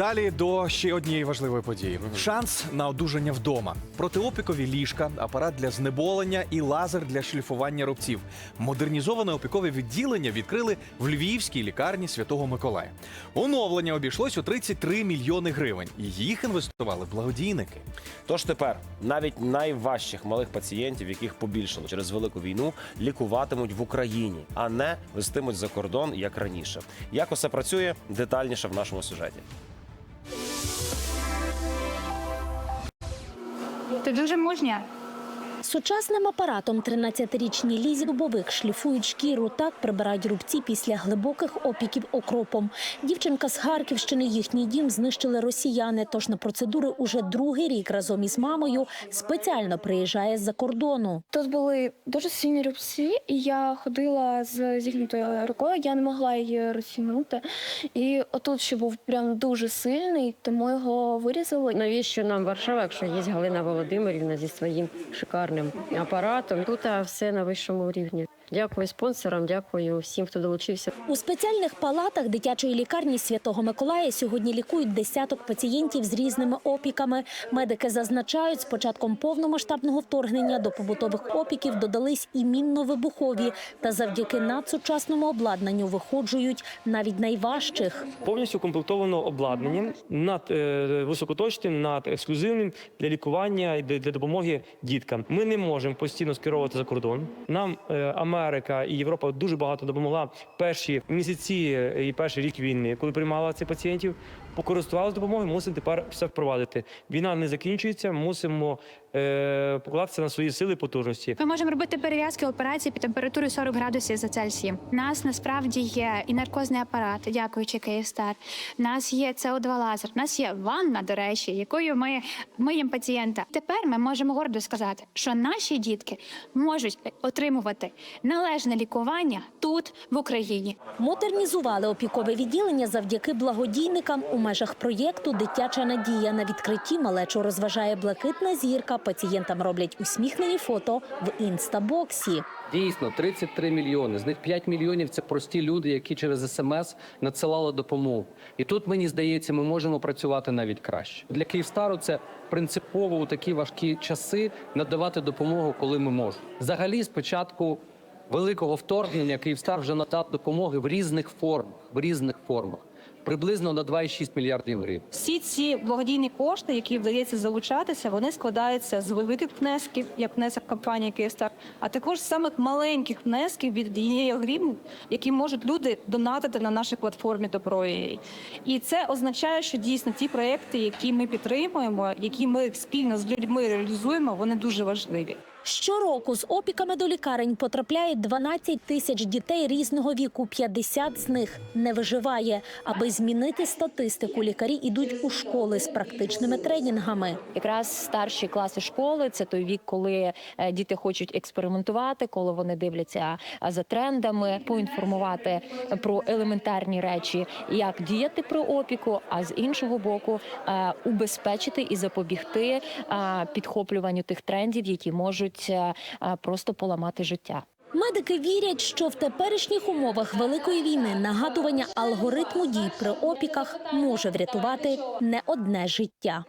Далі до ще однієї важливої події: шанс на одужання вдома. Протиопікові ліжка, апарат для знеболення і лазер для шліфування рубців. Модернізоване опікове відділення відкрили в Львівській лікарні Святого Миколая. Оновлення обійшлось у 33 мільйони гривень. Їх інвестували благодійники. Тож тепер навіть найважчих малих пацієнтів, яких побільшало через велику війну, лікуватимуть в Україні, а не вестимуть за кордон як раніше. Як усе працює детальніше в нашому сюжеті. Ти дуже мужня. Сучасним апаратом 13-річні Лізі Дубовик шліфують шкіру, так прибирають рубці після глибоких опіків окропом. Дівчинка з Харківщини, їхній дім знищили росіяни. Тож на процедури уже другий рік разом із мамою спеціально приїжджає з-за кордону. Тут були дуже сильні рубці, і я ходила з зігнутою рукою, я не могла її розтягнути. І отут ще був прям дуже сильний, тому його вирізали. Навіщо нам Варшава, якщо є Галина Володимирівна зі своїм шикарним апаратом? Тут все на вищому рівні. Дякую спонсорам, дякую всім, хто долучився. У спеціальних палатах дитячої лікарні Святого Миколая сьогодні лікують десяток пацієнтів з різними опіками. Медики зазначають, з початком повномасштабного вторгнення до побутових опіків додались і мінно-вибухові. Та завдяки надсучасному обладнанню виходжують навіть найважчих. повністю укомплектовано обладнанням над е, високоточним, над ексклюзивним для лікування і для, для допомоги діткам. Ми не можемо постійно скеровувати за кордон. Нам е, Америка і Європа дуже багато допомогла перші місяці і перший рік війни, коли приймала цих пацієнтів. Покористувалися допомогою, мусимо тепер все впровадити. Війна не закінчується, мусимо е, покладатися на свої сили потужності. Ми можемо робити перев'язки операції під температурою 40 градусів за Цельсієм. У нас насправді є і наркозний апарат, дякуючи Київстар. У нас є СО2 лазер. У нас є ванна, до речі, якою ми миємо пацієнта. Тепер ми можемо гордо сказати, що наші дітки можуть отримувати належне лікування тут, в Україні. Модернізували опікове відділення завдяки благодійникам у межах проєкту Дитяча надія на відкритті малечу розважає блакитна зірка. Пацієнтам роблять усміхнені фото в інстабоксі. Дійсно, 33 мільйони. З них 5 мільйонів це прості люди, які через смс надсилали допомогу. І тут мені здається, ми можемо працювати навіть краще. Для Київстару це принципово у такі важкі часи надавати допомогу, коли ми можемо. Взагалі, спочатку великого вторгнення Київстар вже надав допомоги в різних формах, в різних формах. Приблизно на 2,6 мільярдів гривень. Всі ці благодійні кошти, які вдається залучатися, вони складаються з великих внесків, як внесок компанії Київстар, а також з самих маленьких внесків від однієї гривні, які можуть люди донатити на нашій платформі Добро.ua. І це означає, що дійсно ті проекти, які ми підтримуємо, які ми спільно з людьми реалізуємо, вони дуже важливі. Щороку з опіками до лікарень потрапляють 12 тисяч дітей різного віку. 50 з них не виживає. Аби змінити статистику, лікарі йдуть у школи з практичними тренінгами. Якраз старші класи школи це той вік, коли е, діти хочуть експериментувати, коли вони дивляться за трендами, поінформувати про елементарні речі, як діяти при опіку, а з іншого боку, е, убезпечити і запобігти е, підхоплюванню тих трендів, які можуть просто поламати життя. Медики вірять, що в теперішніх умовах великої війни нагадування алгоритму дій при опіках може врятувати не одне життя.